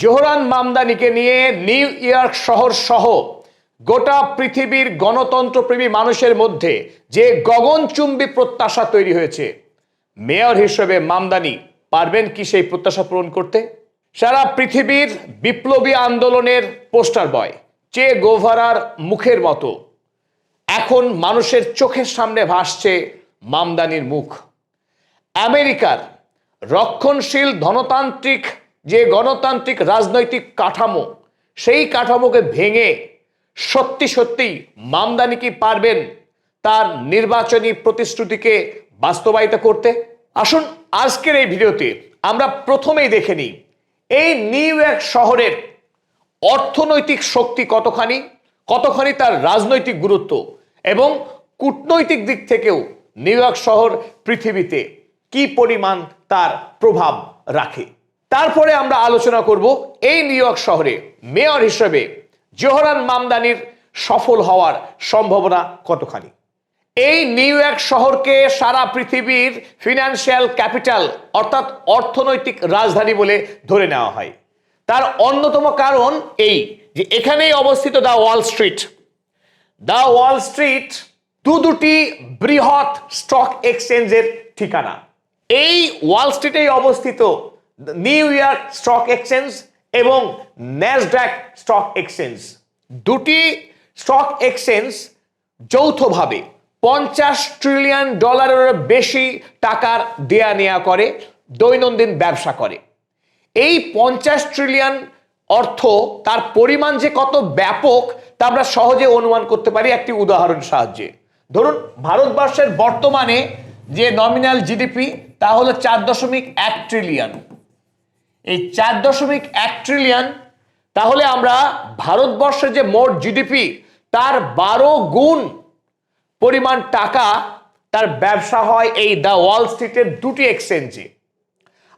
Zohran মামদানিকে নিয়ে new York শহর সহ গোটা পৃথিবীর গণতন্ত্রপ্রেমী মানুষের মধ্যে যে গগনচুম্বী প্রত্যাশা তৈরি হয়েছে, মেয়র হিসেবে মামদানি পারবেন কি সেই প্রত্যাশা পূরণ করতে? সারা পৃথিবীর বিপ্লবী আন্দোলনের পোস্টার বয়, চে গোভারার মুখের মতো। এখন মানুষের চোখের সামনে ভাসছে মামদানির মুখ। আমেরিকার রক্ষণশীল ধনতান্ত্রিক যে গণতান্ত্রিক রাজনৈতিক কাঠামো, সেই কাঠামোকে ভেঙে সত্যি সত্যি মামদানি কি পারবেন তার নির্বাচনী প্রতিশ্রুতিকে বাস্তবায়িত করতে? আসুন আজকের এই ভিডিওতে আমরা প্রথমেই দেখে নিই, এই নিউ ইয়র্ক শহরের অর্থনৈতিক শক্তি কতখানি কতখানি তার রাজনৈতিক গুরুত্ব এবং কূটনৈতিক দিক থেকেও নিউ ইয়র্ক শহর পৃথিবীতে কি পরিমাণ তার প্রভাব রাখে? তারপরে আমরা আলোচনা করব এই নিউ শহরে মেয়র হিসেবে জোহরান মামদানির সফল হওয়ার সম্ভাবনা কতখানি? এই নিউ ইয়র্ক শহরকে সারা পৃথিবীর ফিনান্সিয়াল ক্যাপিটাল অর্থাৎ অর্থনৈতিক রাজধানী বলে ধরে নেওয়া হয়। তার অন্যতম কারণ এই যে এখানেই অবস্থিত the Wall Street. The Wall Street দু দুটি বৃহৎ স্টক এক্সচেঞ্জের ঠিকানা। এই ওয়াল স্ট্রিটেই অবস্থিত নিউ ইয়র্ক স্টক এক্সচেঞ্জ এবং ন্যাসড্যাক স্টক এক্সচেঞ্জ দুটি স্টক এক্সচেঞ্জ যৌথভাবে পঞ্চাশ ট্রিলিয়ন ডলারের বেশি টাকার দেয়া নেয়া করে, দৈনন্দিন ব্যবসা করে। এই পঞ্চাশ ট্রিলিয়ন অর্থ, তার পরিমাণ যে কত ব্যাপক, তা আমরা সহজে অনুমান করতে পারি একটি উদাহরণ সাহায্যে। ধরুন, ভারতবর্ষের বর্তমানে যে নমিনাল জিডিপি তা হলো চার দশমিক এক ট্রিলিয়ন এই চার দশমিক এক ট্রিলিয়ন তাহলে আমরা ভারতবর্ষের যে মোট জিডিপি তার বারো গুণ পরিমাণ টাকা তার ব্যবসা হয় এই দ্য ওয়াল স্ট্রিটের দুটি এক্সচেঞ্জে।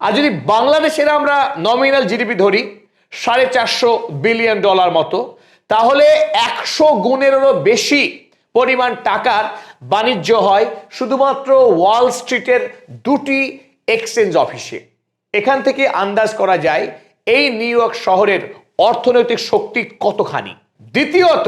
আর যদি বাংলাদেশের আমরা নমিনাল জিডিপি ধরি, সাড়ে চারশো বিলিয়ন ডলার মতো, তাহলে একশো গুণেরও বেশি পরিমাণ টাকার বাণিজ্য হয় শুধুমাত্র ওয়াল স্ট্রিটের দুটি এক্সচেঞ্জ অফিসে। এখান থেকে আন্দাজ করা যায় এই নিউ শহরের অর্থনৈতিক শক্তি কতখানি? দ্বিতীয়ত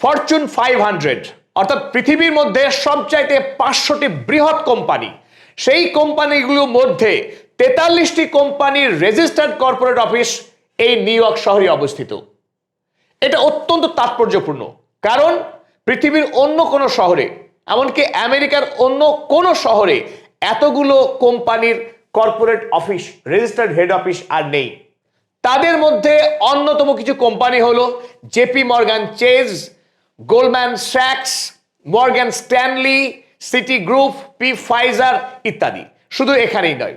ফরচুন ফাইভ হান্ড্রেড অর্থাৎ পৃথিবীর মধ্যে সবচাইতে পাঁচশোটি বৃহৎ কোম্পানি। সেই কোম্পানিগুলোর মধ্যে তেতাল্লিশটি কোম্পানির রেজিস্টার্ড কর্পোরেট অফিস এই নিউ ইয়র্ক শহরে অবস্থিত। এটা অত্যন্ত তাৎপর্যপূর্ণ, কারণ পৃথিবীর অন্য কোনো শহরে, এমনকি আমেরিকার অন্য কোনো শহরে এতগুলো কোম্পানির corporate office registered head office আর নেই। তাদের মধ্যে অন্যতম কিছু কোম্পানি হলো JP Morgan Chase Goldman sax, Morgan Stanley Citigroup P Pfizer ইত্যাদি। শুধু এখানেই নয়।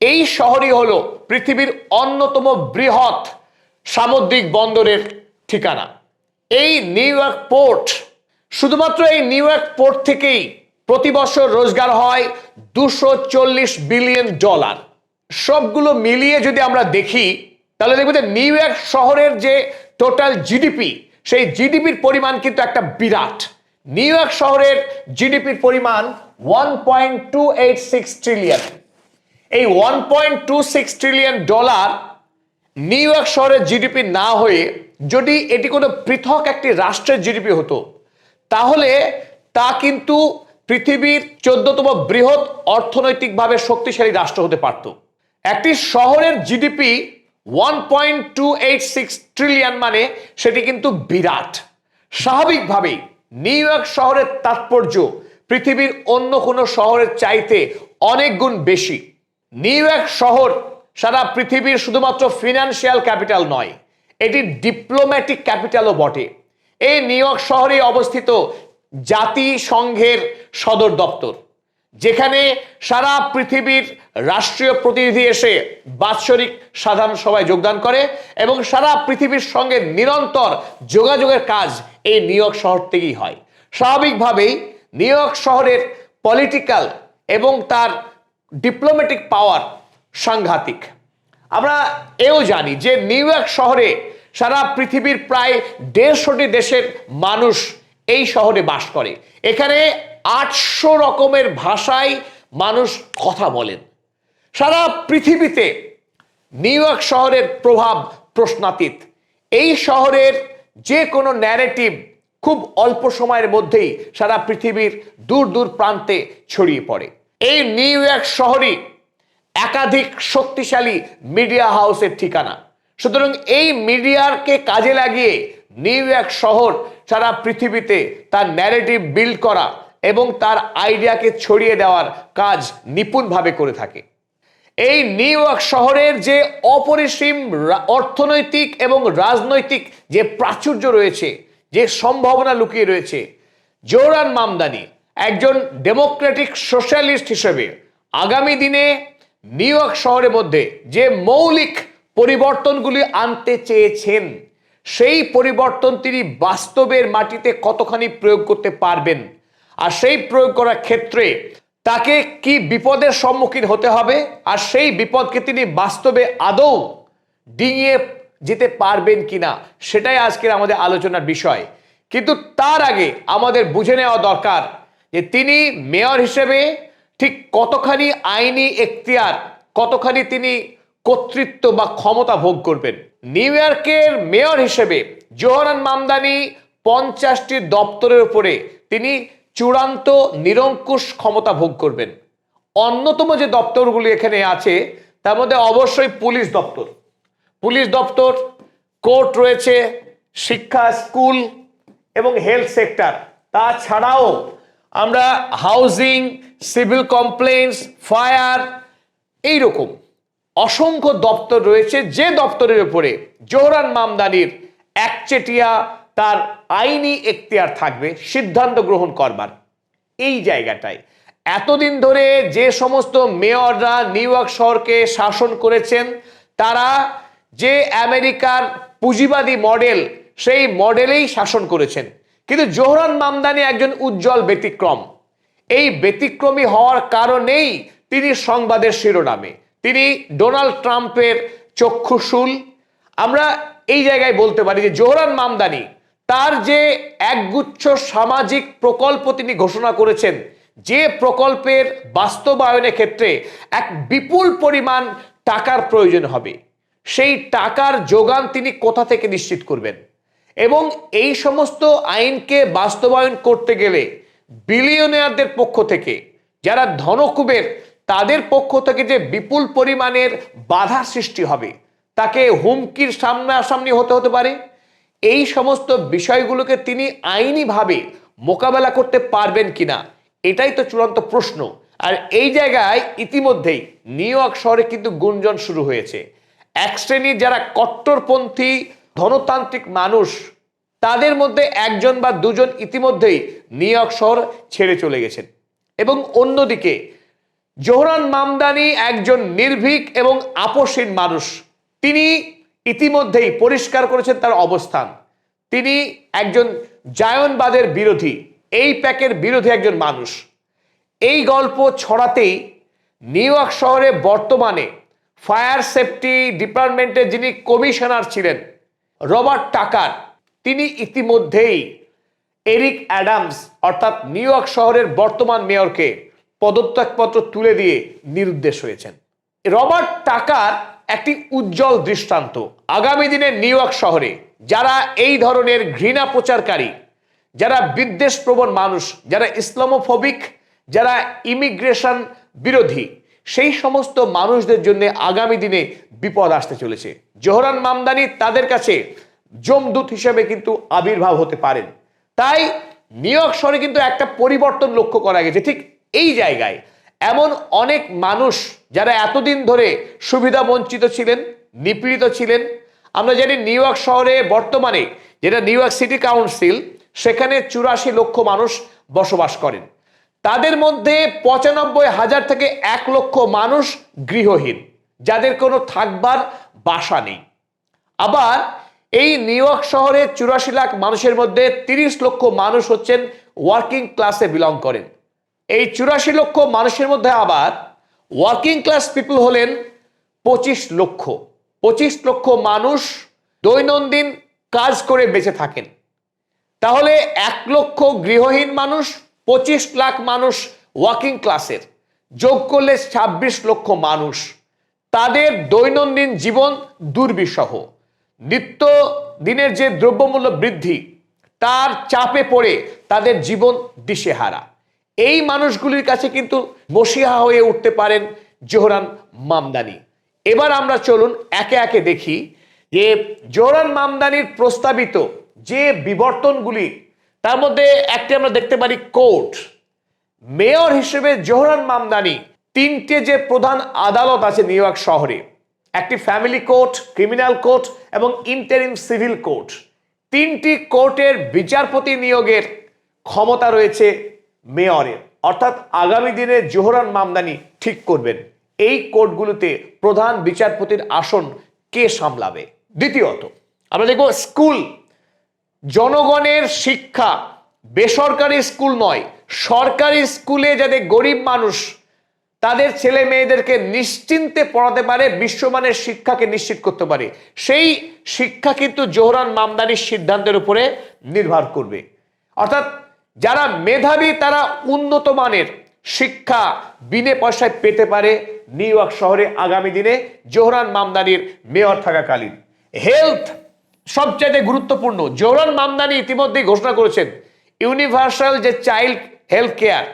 এই শহরই হলো পৃথিবীর অন্যতম বৃহৎ সামুদ্রিক বন্দরের ঠিকানা। এই নিউ ইয়র্ক পোর্ট, শুধুমাত্র এই নিউ ইয়র্ক পোর্ট থেকেই প্রতি বছর রোজগার হয় দুশো চল্লিশ বিলিয়ন ডলার। সবগুলো মিলিয়ে যদি আমরা দেখি, তাহলে দেখব যে নিউ ইয়র্ক শহরের যে টোটাল জিডিপি, সেই জিডিপির পরিমাণ কিন্তু একটা বিরাট। নিউ ইয়র্ক শহরের জিডিপির পরিমাণ one point two eight six trillion এই one point two six trillion dollar New York শহরের জিডিপি না হয়ে যদি এটি কোনো পৃথক একটি রাষ্ট্রের জিডিপি হতো, তাহলে তা কিন্তু পৃথিবীর চোদ্দতম বৃহৎ অর্থনৈতিকভাবে শক্তিশালী রাষ্ট্র হতে পারত। একটি শহরের GDP one point two eight six trillion মানে সেটি কিন্তু বিরাট। স্বাভাবিকভাবেই নিউ ইয়র্ক শহরের তাৎপর্য পৃথিবীর অন্য কোনো শহরের চাইতে অনেক গুণ বেশি। নিউ ইয়র্ক শহর সারা পৃথিবীর শুধুমাত্র ফিনান্সিয়াল ক্যাপিটাল নয়, এটি ডিপ্লোম্যাটিক ক্যাপিটালও বটে। এই নিউ ইয়র্ক শহরে অবস্থিত জাতিসংঘের সদর দপ্তর, যেখানে সারা পৃথিবীর রাষ্ট্রীয় প্রতিনিধি এসে বাৎসরিক সাধারণ সভায় যোগদান করে এবং সারা পৃথিবীর সঙ্গে নিরন্তর যোগাযোগের কাজ এই নিউ শহর থেকেই হয়। স্বাভাবিকভাবেই নিউ শহরের পলিটিক্যাল এবং তার ডিপ্লোম্যাটিক পাওয়ার সাংঘাতিক। আমরা এও জানি যে নিউ ইয়র্ক শহরে সারা পৃথিবীর প্রায় দেড়শোটি দেশের মানুষ এই শহরে বাস করে। এখানে আটশো রকমের ভাষায় মানুষ কথা বলেন। সারা পৃথিবীতে নিউ ইয়র্ক শহরের প্রভাব প্রশ্নাতীত। এই শহরের যে কোনো ন্যারেটিভ খুব অল্প সময়ের মধ্যেই সারা পৃথিবীর দূর দূর প্রান্তে ছড়িয়ে পড়ে। এই নিউ ইয়র্ক শহরই একাধিক শক্তিশালী মিডিয়া হাউসের ঠিকানা। সুতরাং এই মিডিয়ারকে কাজে লাগিয়ে নিউ ইয়র্ক শহর সারা পৃথিবীতে তার ন্যারেটিভ বিল্ড করা এবং তার আইডিয়াকে ছড়িয়ে দেওয়ার কাজ নিপুণভাবে করে থাকে। এই নিউ ইয়র্ক শহরের যে অপরিসীম অর্থনৈতিক এবং রাজনৈতিক যে প্রাচুর্য রয়েছে, যে সম্ভাবনা লুকিয়ে রয়েছে, জোরান মামদানি একজন ডেমোক্রেটিক সোশ্যালিস্ট হিসেবে আগামী দিনে নিউ ইয়র্ক শহরের মধ্যে যে মৌলিক পরিবর্তনগুলি আনতে চেয়েছেন সেই পরিবর্তন তিনি বাস্তবের মাটিতে কতখানি প্রয়োগ করতে পারবেন? আর সেই প্রয়োগ করার ক্ষেত্রে তাকে কি বিপদের সম্মুখীন হতে হবে? আর সেই বিপদকে তিনি বাস্তবে আদৌ ডিঙিয়ে যেতে পারবেন কিনা? সেটাই আজকের আমাদের আলোচনার বিষয়। কিন্তু তার আগে আমাদের বুঝে নেওয়া দরকার যে তিনি মেয়র হিসেবে ঠিক কতখানি আইনি এখতিয়ার, কতখানি তিনি কর্তৃত্ব বা ক্ষমতা ভোগ করবেন। নিউ ইয়র্কের মেয়র হিসেবে জোহরান মামদানি পঞ্চাশটি দপ্তরের উপরে তিনি চূড়ান্ত নিরঙ্কুশ ক্ষমতা ভোগ করবেন। অন্যতম যে দপ্তরগুলি এখানে আছে, তার মধ্যে অবশ্যই পুলিশ দপ্তর। পুলিশ দপ্তর, কোর্ট রয়েছে, শিক্ষা স্কুল এবং হেলথ সেক্টর। তাছাড়াও আমরা হাউজিং, সিভিল কমপ্লেন্স ফায়ার, এইরকম। অসংখ্য দপ্তর রয়েছে, যে দপ্তরের উপরে জোহরান মামদানির একচেটিয়া তার আইনি এখতিয়ার থাকবে, সিদ্ধান্ত গ্রহণ করবার। এই জায়গাটায় এতদিন ধরে যে সমস্ত মেয়ররা নিউ ইয়র্ক শহরকে শাসন করেছেন, তারা যে আমেরিকার পুঁজিবাদী মডেল, সেই মডেলেই শাসন করেছেন। কিন্তু জোহরান মামদানি একজন উজ্জ্বল ব্যতিক্রম। এই ব্যতিক্রমী হওয়ার কারণেই তিনি সংবাদের শিরোনামে তিনি ডোনাল্ড ট্রাম্পের চক্ষুশুল। আমরা এই জায়গায় বলতে পারি যে জোহরান মামদানি, তার যে একগুচ্ছ সামাজিক প্রকল্প তিনি ঘোষণা করেছেন, যে প্রকল্পের বাস্তবায়নের ক্ষেত্রে এক বিপুল পরিমাণ টাকার প্রয়োজন হবে। সেই টাকার যোগান তিনি কোথা থেকে নিশ্চিত করবেন? এবং এই সমস্ত আইনকে বাস্তবায়ন করতে গেলে বিলিয়নিয়ারদের পক্ষ থেকে, যারা ধনকুবের তাদের পক্ষ থেকে যে বিপুল পরিমাণের বাধা সৃষ্টি হবে, তাকে হুমকির সামনাসামনি হতে হতে পারে। এই সমস্ত বিষয়গুলোকে তিনি আইনিভাবে মোকাবেলা করতে পারবেন কিনা, এটাই তো চূড়ান্ত প্রশ্ন। আর এই জায়গায় ইতিমধ্যেই নিউ ইয়র্ক শহরে কিন্তু গুঞ্জন শুরু হয়েছে। এক শ্রেণির যারা কট্টরপন্থী, ধনতান্ত্রিক মানুষ, তাদের মধ্যে একজন বা দুজন ইতিমধ্যেই নিউ ইয়র্ক শহর ছেড়ে চলে গেছেন। এবং অন্যদিকে জোহরান মামদানি একজন নির্ভীক এবং আপোষহীন মানুষ। তিনি ইতিমধ্যেই পরিষ্কার করেছেন তার অবস্থান। তিনি একজন জায়নবাদের বিরোধী, এই প্যাকের বিরোধী একজন মানুষ। এই গল্প ছড়াতেই নিউ শহরে বর্তমানে ফায়ার সেফটি ডিপার্টমেন্টের যিনি কমিশনার ছিলেন, রবার্ট টাকার, তিনি ইতিমধ্যেই এরিক অ্যাডামস, অর্থাৎ নিউ ইয়র্ক শহরের বর্তমান মেয়রকে পদত্যাগপত্র তুলে দিয়ে নিরুদ্দেশ হয়েছেন। রবার্ট টাকার একটি উজ্জ্বল দৃষ্টান্ত আগামী দিনে নিউ ইয়র্ক শহরে, যারা এই ধরনের ঘৃণা প্রচারকারী, যারা বিদ্বেষ প্রবণ মানুষ, যারা ইসলামোফোবিক, যারা ইমিগ্রেশন বিরোধী, সেই সমস্ত মানুষদের জন্য আগামী দিনে বিপদ আসতে চলেছে। জোহরান মামদানি তাদের কাছে জমদূত হিসেবে কিন্তু আবির্ভাব হতে পারেন। তাই নিউ ইয়র্ক শহরে কিন্তু একটা পরিবর্তন লক্ষ্য করা গেছে। ঠিক এই জায়গায় এমন অনেক মানুষ যারা এতদিন ধরে সুবিধা বঞ্চিত ছিলেন, নিপীড়িত ছিলেন। আমরা জানি নিউ শহরে বর্তমানে যেটা নিউ সিটি কাউন্সিল, সেখানে চুরাশি লক্ষ মানুষ বসবাস করেন। তাদের মধ্যে পঁচানব্বই হাজার থেকে এক লক্ষ মানুষ গৃহহীন, যাদের কোনো থাকবার বাসা নেই। আবার এই নিউ ইয়র্ক শহরে চুরাশি লাখ মানুষের মধ্যে তিরিশ লক্ষ মানুষ হচ্ছেন ওয়ার্কিং ক্লাসে বিলং করেন। এই চুরাশি লক্ষ মানুষের মধ্যে আবার ওয়ার্কিং ক্লাস পিপল হলেন পঁচিশ লক্ষ। পঁচিশ লক্ষ মানুষ দৈনন্দিন কাজ করে বেঁচে থাকেন। তাহলে এক লক্ষ গৃহহীন মানুষ, পঁচিশ লাখ মানুষ ওয়ার্কিং ক্লাসের যোগ করলে ছাব্বিশ লক্ষ মানুষ। তাদের দৈনন্দিন জীবন দুর্বিষহ। নিত্য দিনের যে দ্রব্যমূল্য বৃদ্ধি, তার চাপে পড়ে তাদের জীবন দিশেহারা। এই মানুষগুলির কাছে কিন্তু মসিহা হয়ে উঠতে পারেন জোহরান মামদানি। এবার আমরা চলুন একে একে দেখি যে জোহরান মামদানির প্রস্তাবিত যে বিবর্তনগুলি, তার মধ্যে একটি আমরা দেখতে পারি কোর্ট। মেয়র হিসেবে জোহরান মামদানি তিনটে যে প্রধান আদালত আছে নিউ ইয়র্ক শহরে, একটি ফ্যামিলি কোর্ট, ক্রিমিনাল কোর্ট এবং ইন্টারিম সিভিল কোর্ট। তিনটি কোর্টের বিচারপতি নিয়োগের ক্ষমতা রয়েছে মেয়রের। অর্থাৎ আগামী দিনে জোহরান মামদানি ঠিক করবেন। এই কোর্টগুলোতে প্রধান বিচারপতির আসন কে সামলাবে? দ্বিতীয়ত, আমরা দেখব স্কুল। জনগণের শিক্ষা বেসরকারি স্কুল নয়, সরকারি স্কুলে যাতে গরিব মানুষ তাদের ছেলে মেয়েদেরকে নিশ্চিন্তে পড়াতে পারে, বিশ্বমানের শিক্ষাকে নিশ্চিত করতে পারে, সেই শিক্ষা কিন্তু জোহরান মামদানির সিদ্ধান্তের উপরে নির্ভর করবে। অর্থাৎ যারা মেধাবী, তারা উন্নত মানের শিক্ষা বিনে পয়সায় পেতে পারে নিউ ইয়র্ক শহরে আগামী দিনে জোহরান মামদানির মেয়র থাকাকালীন। হেলথ সবচাইতে গুরুত্বপূর্ণ। জোহরান মামদানি ইতিমধ্যেই ঘোষণা করেছেন, ইউনিভার্সাল যে চাইল্ড হেলথ কেয়ার,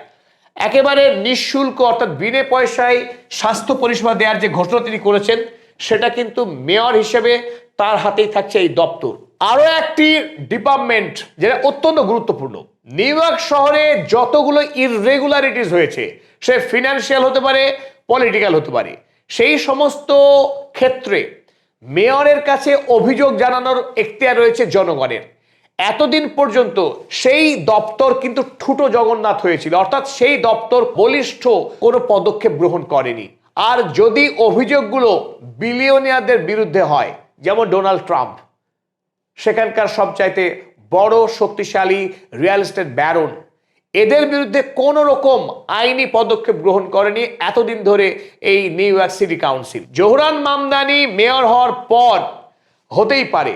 একেবারে নিঃশুল্ক অর্থাৎ বিনে পয়সায় স্বাস্থ্য পরিষেবা দেওয়ার যে ঘোষণা তিনি করেছেন, সেটা কিন্তু মেয়র হিসেবে তার হাতেই থাকছে এই দপ্তর। আরও একটি ডিপার্টমেন্ট যেটা অত্যন্ত গুরুত্বপূর্ণ নিউ ইয়র্ক শহরে যতগুলো ইররেগুলারিটিস হয়েছে, সে ফিনান্সিয়াল হতে পারে পলিটিক্যাল হতে পারে, সেই সমস্ত ক্ষেত্রে মেয়রের কাছে অভিযোগ জানানোর এখতিয়ার রয়েছে জনগণের। এতদিন পর্যন্ত সেই দপ্তর কিন্তু ঠুটো জগন্নাথ হয়েছিল, অর্থাৎ সেই দপ্তর বলিষ্ঠ কোনো পদক্ষেপ গ্রহণ করেনি। আর যদি অভিযোগগুলো বিলিয়নিয়ারদের বিরুদ্ধে হয়, যেমন ডোনাল্ড ট্রাম্প সেখানকার সবচাইতে বড় শক্তিশালী রিয়েল এস্টেট ব্যারন এদের বিরুদ্ধে কোনো রকম আইনি পদক্ষেপ গ্রহণ করেনি এতদিন ধরে এই New York city council Zohran Mamdani mayor হওয়ার পর হতেই পারে।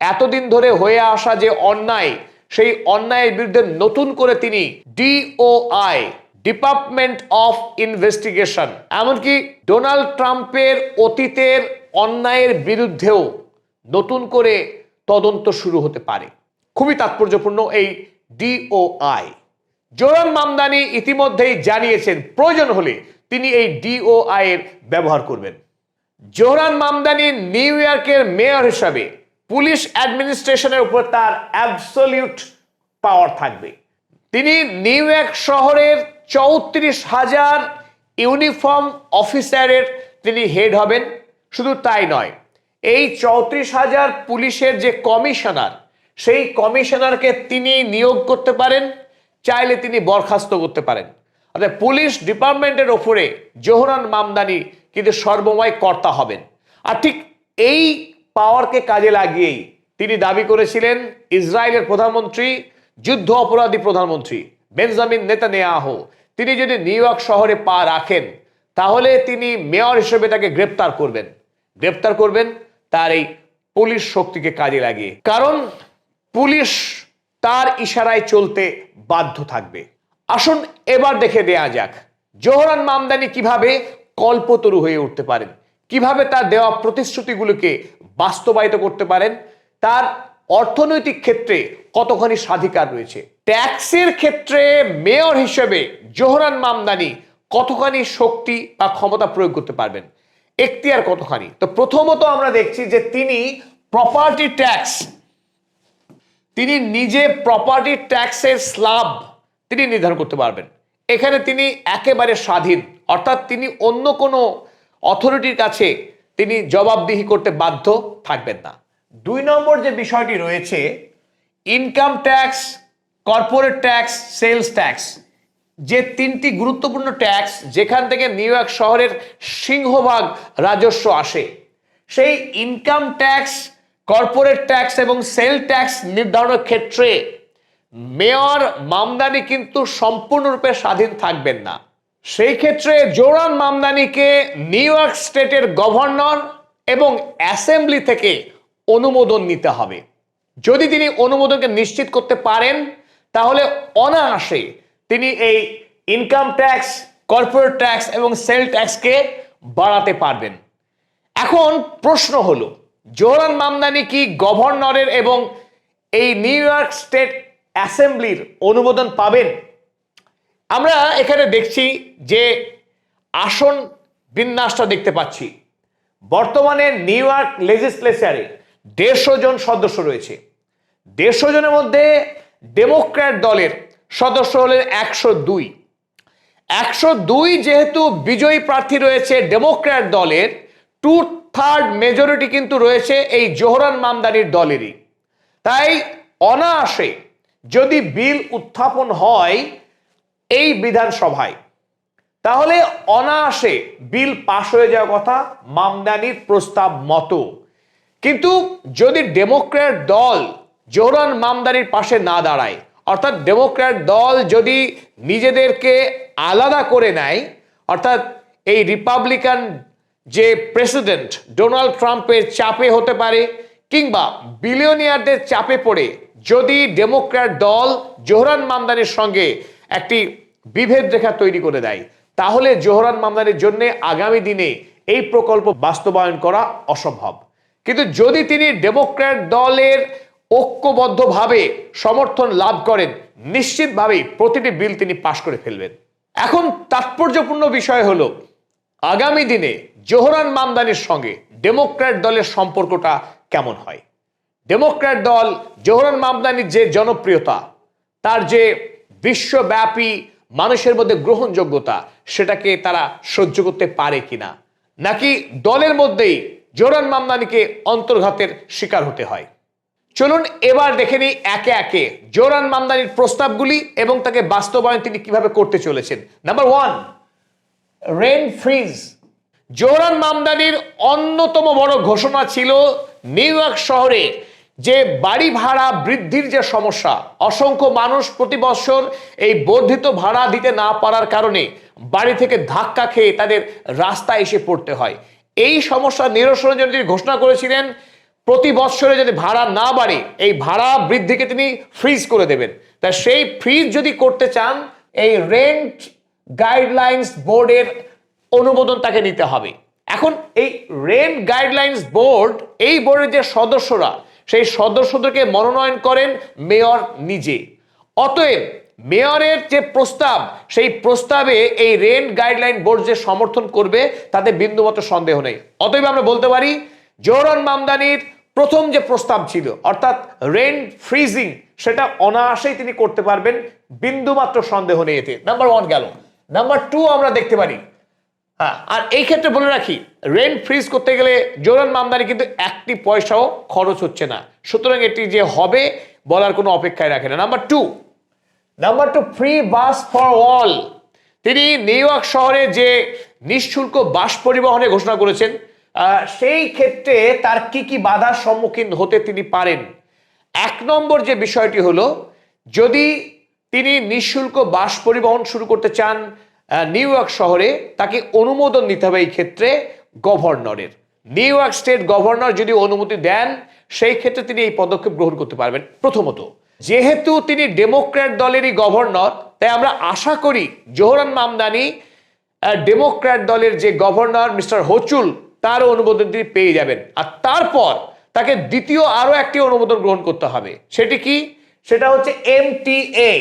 এতদিন ধরে হয়ে আসা যে অন্যায়, সেই অন্যায়ের বিরুদ্ধে নতুন করে তিনি ডিওআই ডিপার্টমেন্ট অফ ইনভেস্টিগেশন এমনকি ডোনাল্ড ট্রাম্পের অতীতের অন্যায়ের বিরুদ্ধেও নতুন করে তদন্ত শুরু হতে পারে। খুবই তাৎপর্যপূর্ণ এই ডিওআই জোরান মামদানি ইতিমধ্যেই জানিয়েছেন, প্রয়োজন হলে তিনি এই ডিওআই এর ব্যবহার করবেন। জোহরান মামদানি নিউ ইয়র্কের মেয়র হিসাবে পুলিশ অ্যাডমিনিস্ট্রেশনের উপর তার অ্যাবসলিউট পাওয়ার থাকবে। তিনি নিউ ইয়র্ক শহরের চৌত্রিশ হাজার ইউনিফর্ম অফিসারের তিনি হেড হবেন। শুধু তাই নয়, এই চৌত্রিশ হাজার পুলিশের যে কমিশনার সেই কমিশনারকে তিনি নিয়োগ করতে পারেন, চাইলে তিনি বরখাস্ত করতে পারেন। অর্থাৎ পুলিশ ডিপার্টমেন্টের ওপরে জোহরান মামদানি কিন্তু সর্বময় কর্তা হবেন। আর ঠিক এই পাওয়ারকে কাজে লাগিয়েই তিনি দাবি করেছিলেন ইসরায়েলের প্রধানমন্ত্রী, যুদ্ধ অপরাধী প্রধানমন্ত্রী বেঞ্জামিন নেতানিয়াহ। তিনি যদি নিউ ইয়র্ক শহরে পা রাখেন, তাহলে তিনি মেয়র হিসেবে তাকে গ্রেপ্তার করবেন। গ্রেপ্তার করবেন তার এই পুলিশ শক্তিকে কাজে লাগিয়ে। কারণ পুলিশ তার ইশারায় চলতে বাধ্য থাকবে। আসুন এবার দেখে দেয়া যাক, জোহরান মামদানি কীভাবে কল্পতরু হয়ে উঠতে পারেন? কীভাবে তার দেওয়া প্রতিশ্রুতিগুলোকে বাস্তবায়িত করতে পারেন? তার অর্থনৈতিক ক্ষেত্রে কতখানি স্বাধিকার রয়েছে? ট্যাক্সের ক্ষেত্রে মেয়র হিসেবে জোহরান মামদানি কতখানি শক্তি বা ক্ষমতা প্রয়োগ করতে পারবেন? এখতিয়ার কতখানি? তো প্রথমত আমরা দেখছি যে তিনি প্রপার্টি ট্যাক্স তিনি নিজে প্রপার্টি ট্যাক্সের স্ল্যাব তিনি নির্ধারণ করতে পারবেন। এখানে তিনি একেবারে স্বাধীন। অর্থাৎ তিনি অন্য কোনো অথরিটির কাছে তিনি জবাবদিহি করতে বাধ্য থাকবেন না। দুই নম্বর যে বিষয়টি রয়েছে income tax corporate tax sales tax যে তিনটি গুরুত্বপূর্ণ ট্যাক্স যেখান থেকে নিউ ইয়র্ক শহরের সিংহভাগ রাজস্ব আসে, সেই ইনকাম ট্যাক্স কর্পোরেট ট্যাক্স এবং সেল ট্যাক্স নির্ধারণের ক্ষেত্রে মেয়র মামদানি কিন্তু সম্পূর্ণরূপে স্বাধীন থাকবেন না। সেই ক্ষেত্রে জোরান মামদানিকে নিউ ইয়র্ক স্টেটের গভর্নর এবং অ্যাসেম্বলি থেকে অনুমোদন নিতে হবে। যদি তিনি অনুমোদনকে নিশ্চিত করতে পারেন, তাহলে অনায়াসে তিনি এই ইনকাম ট্যাক্স, কর্পোরেট ট্যাক্স এবং সেল ট্যাক্সকে বাড়াতে পারবেন। এখন প্রশ্ন হলো জোহরান মামদানি কি গভর্নরের এবং এই নিউ ইয়র্ক স্টেট অ্যাসেম্বলির অনুমোদন পাবেন? আমরা এখানে দেখছি যে আসন বিন্যাসটা দেখতে পাচ্ছি। বর্তমানে নিউ ইয়র্ক লেজিসলেচারে দেড়শো জন সদস্য রয়েছে। দেড়শো জনের মধ্যে ডেমোক্র্যাট দলের সদস্য হলেন একশো দুই। একশো দুই যেহেতু বিজয়ী প্রার্থী রয়েছে ডেমোক্র্যাট দলের, টু থার্ড মেজরিটি কিন্তু রয়েছে এই জোহরান মামদানির দলেরই। তাই অনায়াসে যদি বিল উত্থাপন হয় এই বিধানসভায়, তাহলে অনায়াসে বিল পাশ হয়ে যাওয়ার কথা মামদানির প্রস্তাব মতো। কিন্তু যদি ডেমোক্র্যাট দল জোহরান মামদানির পাশে না দাঁড়ায়, অর্থাৎ ডেমোক্র্যাট দল যদি নিজেদেরকে আলাদা করে নেয়, অর্থাৎ এই রিপাবলিকান যে প্রেসিডেন্ট ডোনাল্ড ট্রাম্পের চাপে হতে পারে কিংবা বিলিয়নিয়ারদের চাপে পড়ে যদি ডেমোক্র্যাট দল জোহরান মামদানির সঙ্গে একটি বিভেদ রেখা তৈরি করে দেয়, তাহলে জোহরান মামদানির জন্য আগামী দিনে এই প্রকল্প বাস্তবায়ন করা অসম্ভব। কিন্তু যদি তিনি ডেমোক্র্যাট দলের ঐক্যবদ্ধভাবে সমর্থন লাভ করেন, নিশ্চিতভাবেই প্রতিটি বিল তিনি পাশ করে ফেলবেন। এখন তাৎপর্যপূর্ণ বিষয় হলো, আগামী দিনে জোহরান মামদানির সঙ্গে ডেমোক্র্যাট দলের সম্পর্কটা কেমন হয়? ডেমোক্র্যাট দল, জোহরান মামদানির যে জনপ্রিয়তা, তার যে বিশ্বব্যাপী মানুষের মধ্যে গ্রহণযোগ্যতা, সেটাকে তারা সহ্য করতে পারে কিনা? নাকি দলের মধ্যেই জোহরান মামদানিকে অন্তর্ঘাতের শিকার হতে হয়? চলুন এবার দেখে নিই একে একে জোরান মামদানির প্রস্তাবগুলি এবং তাকে বাস্তবায়ন তিনি কীভাবে করতে চলেছেন। Number one rent freeze. Zohran মামদানির অন্যতম বড় ঘোষণা ছিল নিউ ইয়র্ক শহরে যে বাড়ি ভাড়া বৃদ্ধির যে সমস্যা, অসংখ্য মানুষ প্রতি বছর এই বর্ধিত ভাড়া দিতে না পারার কারণে বাড়ি থেকে ধাক্কা খেয়ে তাদের রাস্তায় এসে পড়তে হয়। এই সমস্যা নিরসনের জন্য তিনি ঘোষণা করেছিলেন, প্রতি বৎসরে যদি ভাড়া না বাড়ে, এই ভাড়া বৃদ্ধিকে তিনি ফ্রিজ করে দেবেন। তা সেই ফ্রিজ যদি করতে চান, এই রেন্ট গাইডলাইন্স বোর্ডের অনুমোদন তাকে নিতে হবে। এখন এই রেন্ট গাইডলাইন্স বোর্ড, এই বোর্ডের যে সদস্যরা, সেই সদস্যদেরকে মনোনয়ন করেন মেয়র নিজে। অতএব মেয়রের যে প্রস্তাব, সেই প্রস্তাবে এই রেন্ট গাইডলাইন বোর্ড যে সমর্থন করবে, তাতে বিন্দুমাত্র সন্দেহ নেই। অতএব আমরা বলতে পারি জোহরান মামদানির প্রথম যে প্রস্তাব ছিল, অর্থাৎ রেন্ট ফ্রিজিং, সেটা অনায়াসেই তিনি করতে পারবেন, বিন্দুমাত্র সন্দেহ নেই এতে। নাম্বার ওয়ান গেল। নাম্বার টু আমরা দেখতে পারি হ্যাঁ। আর এই ক্ষেত্রে বলে রাখি রেন্ট ফ্রিজ করতে গেলে জোরান মামদানি কিন্তু একটি পয়সাও খরচ হচ্ছে না। সুতরাং এটি যে হবে বলার কোনো অপেক্ষায় রাখে না। Number two number two free bus for all তিনি নিউ ইয়র্ক শহরে যে নিঃশুল্ক বাস পরিবহনে ঘোষণা করেছেন সেই ক্ষেত্রে তার কি কি বাধার সম্মুখীন হতে তিনি পারেন? এক নম্বর যে বিষয়টি হলো, যদি তিনি নিঃশুল্ক বাস পরিবহন শুরু করতে চান নিউ ইয়র্ক শহরে তাকে অনুমোদন নিতে হবে এই ক্ষেত্রে গভর্নরের। নিউ ইয়র্ক স্টেট গভর্নর যদি অনুমতি দেন, সেই ক্ষেত্রে তিনি এই পদক্ষেপ গ্রহণ করতে পারবেন। প্রথমত, যেহেতু তিনি ডেমোক্র্যাট দলেরই গভর্নর, তাই আমরা আশা করি জোহরান মামদানি ডেমোক্র্যাট দলের যে গভর্নর মিস্টার হচুল, তার অনুমোদন তিনি পেয়ে যাবেন। আর তারপর তাকে দ্বিতীয় আরও একটি অনুমোদন গ্রহণ করতে হবে। সেটি কি? সেটা হচ্ছে এমটিএ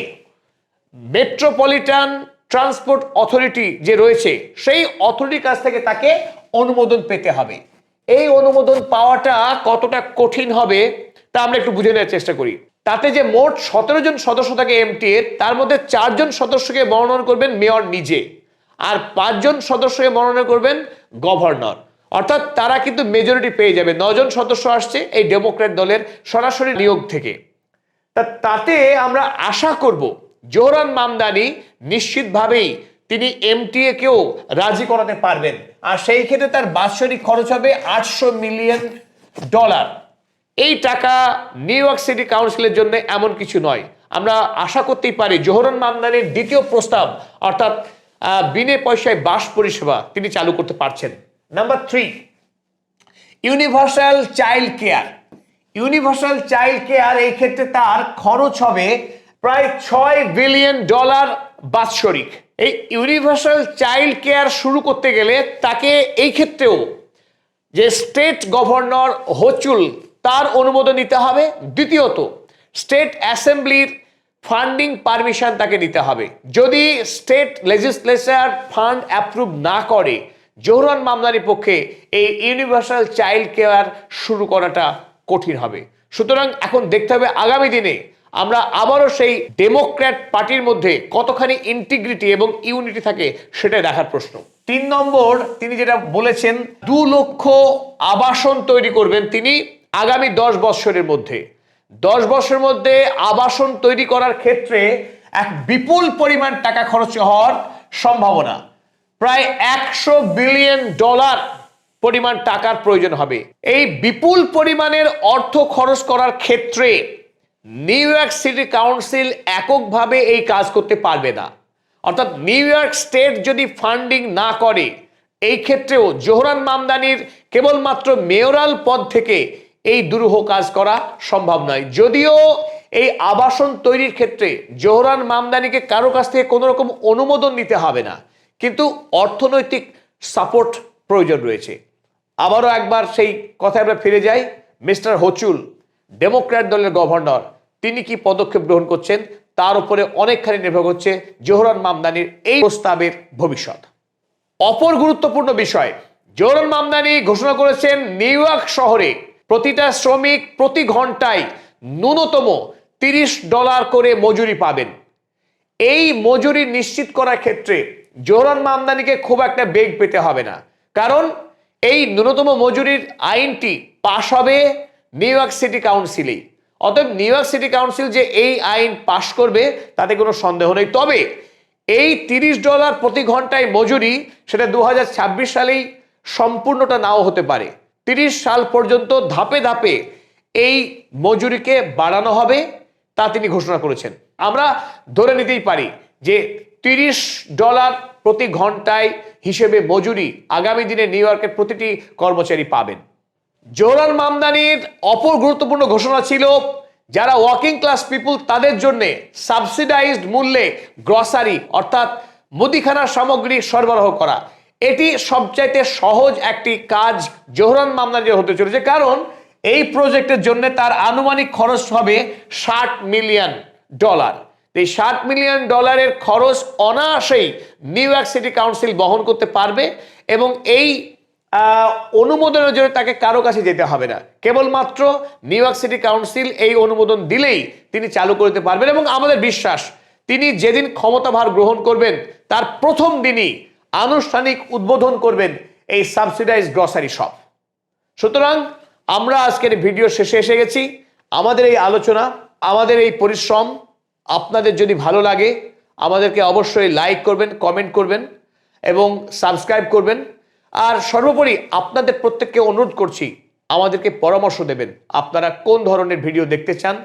মেট্রোপলিটন ট্রান্সপোর্ট অথরিটি যে রয়েছে, সেই অথরিটির কাছ থেকে তাকে অনুমোদন পেতে হবে। এই অনুমোদন পাওয়াটা কতটা কঠিন হবে, তা আমরা একটু বুঝে নেওয়ার চেষ্টা করি। তাতে যে মোট সতেরো জন সদস্য থাকে এমটি এর, তার মধ্যে চারজন সদস্যকে মনোনয়ন করবেন মেয়র নিজে, আর পাঁচজন সদস্যকে মনোনয়ন করবেন গভর্নর। অর্থাৎ তারা কিন্তু মেজরিটি পেয়ে যাবে। নজন সদস্য আসছে এই ডেমোক্র্যাট দলের সরাসরি নিয়োগ থেকে। তা তাতে আমরা আশা করব জোহরান মামদানি নিশ্চিতভাবেই তিনি এমটিএ কেও রাজি করাতে পারবেন। আর সেই ক্ষেত্রে তার বাৎসরিক খরচ হবে আটশো মিলিয়ন ডলার। এই টাকা নিউ ইয়র্ক সিটি কাউন্সিলের জন্য এমন কিছু নয়। আমরা আশা করতেই পারি জোহরান মামদানির দ্বিতীয় প্রস্তাব, অর্থাৎ বিনে পয়সায় বাস পরিষেবা তিনি চালু করতে পারছেন। Number three, universal child care. Universal child care এই ক্ষেত্রে তার খরচ হবে প্রায় ছয় বিলিয়ন ডলার বাৎসরিক। এই ইউনিভার্সাল চাইল্ড কেয়ার শুরু করতে গেলে তাকে এই ক্ষেত্রেও যে স্টেট গভর্নর হচুল, তার অনুমোদন নিতে হবে। দ্বিতীয়ত স্টেট অ্যাসেম্বলির ফান্ডিং পারমিশন তাকে নিতে হবে। যদি স্টেট লেজিসলেচার ফান্ড অ্যাপ্রুভ না করে, জোহরান মামলানির পক্ষে এই ইউনিভার্সাল চাইল্ড কেয়ার শুরু করাটা কঠিন হবে। সুতরাং এখন দেখতে হবে আগামী দিনে আমরা আবারও সেই ডেমোক্র্যাট পার্টির মধ্যে কতখানি ইন্টিগ্রিটি এবং ইউনিটি থাকে সেটাই দেখার প্রশ্ন। তিন নম্বর, তিনি যেটা বলেছেন, দু লক্ষ আবাসন তৈরি করবেন তিনি আগামী দশ বৎসরের মধ্যে। দশ বছরের মধ্যে আবাসন তৈরি করার ক্ষেত্রে এক বিপুল পরিমাণ টাকা খরচ হওয়ার সম্ভাবনা। প্রায় একশো বিলিয়ন ডলার পরিমাণ টাকার প্রয়োজন হবে। এই বিপুল পরিমাণের অর্থ খরচ করার ক্ষেত্রে নিউ ইয়র্ক সিটি কাউন্সিল এককভাবে এই কাজ করতে পারবে না। অর্থাৎ নিউ ইয়র্ক স্টেট যদি ফান্ডিং না করে, এই ক্ষেত্রেও জোহরান মামদানির কেবলমাত্র মেয়রাল পদ থেকে এই দুরূহ কাজ করা সম্ভব নয়। যদিও এই আবাসন তৈরির ক্ষেত্রে জোহরান মামদানিকে কারও কাছ থেকে কোনো রকম অনুমোদন নিতে হবে না। কিন্তু অর্থনৈতিক সাপোর্ট প্রয়োজন রয়েছে। আবারও একবার সেই কথায় আমরা ফিরে যাই। মিস্টার হচুল ডেমোক্র্যাট দলের গভর্নর তিনি কি পদক্ষেপ গ্রহণ করছেন? তার উপরে অনেকখানি নির্ভর করছে জোহরান মামদানির এই প্রস্তাবের ভবিষ্যৎ। অপর গুরুত্বপূর্ণ বিষয়, জোহরান মামদানি ঘোষণা করেছেন নিউ ইয়র্ক শহরে প্রতিটা শ্রমিক প্রতি ঘন্টায় ন্যূনতম তিরিশ ডলার করে মজুরি পাবেন। এই মজুরি নিশ্চিত করার ক্ষেত্রে জোহরান মামদানিকে খুব একটা বেগ পেতে হবে না। কারণ এই ন্যূনতম মজুরির আইনটি পাশ হবে নিউ ইয়র্ক সিটি কাউন্সিলেই। অতএব নিউ ইয়র্ক সিটি কাউন্সিল যে এই আইন পাশ করবে, তাতে কোনো সন্দেহ নেই। তবে এই তিরিশ ডলার প্রতি ঘন্টায় মজুরি, সেটা দু হাজার ছাব্বিশ সালেই সম্পূর্ণটা নাও হতে পারে। তিরিশ সাল পর্যন্ত ধাপে ধাপে এই মজুরিকে বাড়ানো হবে, তা তিনি ঘোষণা করেছেন। আমরা ধরে নিতেই পারি যে তিরিশ ডলার প্রতি ঘন্টায় হিসেবে মজুরি আগামী দিনে নিউ ইয়র্কের প্রতিটি কর্মচারী পাবেন। জোহরান মামদানির অপর গুরুত্বপূর্ণ ঘোষণা ছিল, যারা ওয়ার্কিং ক্লাস পিপুল তাদের জন্য সাবসিডাইজড মূল্যে গ্রসারি অর্থাৎ মুদিখানার সামগ্রী সরবরাহ করা। এটি সবচাইতে সহজ একটি কাজ জোহরান মামদানির হতে চলেছে, কারণ এই প্রজেক্টের জন্য তার আনুমানিক খরচ হবে ষাট মিলিয়ন ডলার এই ষাট মিলিয়ন ডলারের খরচ অনায়াসেই নিউ ইয়র্ক সিটি কাউন্সিল বহন করতে পারবে এবং এই অনুমোদনের জন্য তাকে কারও কাছে যেতে হবে না। কেবলমাত্র নিউ ইয়র্ক সিটি কাউন্সিল এই অনুমোদন দিলেই তিনি চালু করতে পারবেন এবং আমাদের বিশ্বাস, তিনি যেদিন ক্ষমতাভার গ্রহণ করবেন, তার প্রথম দিনই আনুষ্ঠানিক উদ্বোধন করবেন এই সাবসিডাইজ গ্রসারি শপ সুতরাং আমরা আজকের ভিডিও শেষে এসে গেছি। আমাদের এই আলোচনা, আমাদের এই পরিশ্রম আপনাদের যদি ভালো লাগে, আমাদেরকে অবশ্যই লাইক করবেন কমেন্ট করবেন এবং সাবস্ক্রাইব করবেন। আর সর্বোপরি আপনাদের প্রত্যেককে অনুরোধ করছি, আমাদেরকে পরামর্শ দেবেন আপনারা কোন ধরনের ভিডিও দেখতে চান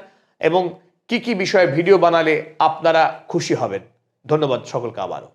এবং কি কি বিষয়ে ভিডিও বানালে আপনারা খুশি হবেন। ধন্যবাদ সকলকে আবারও।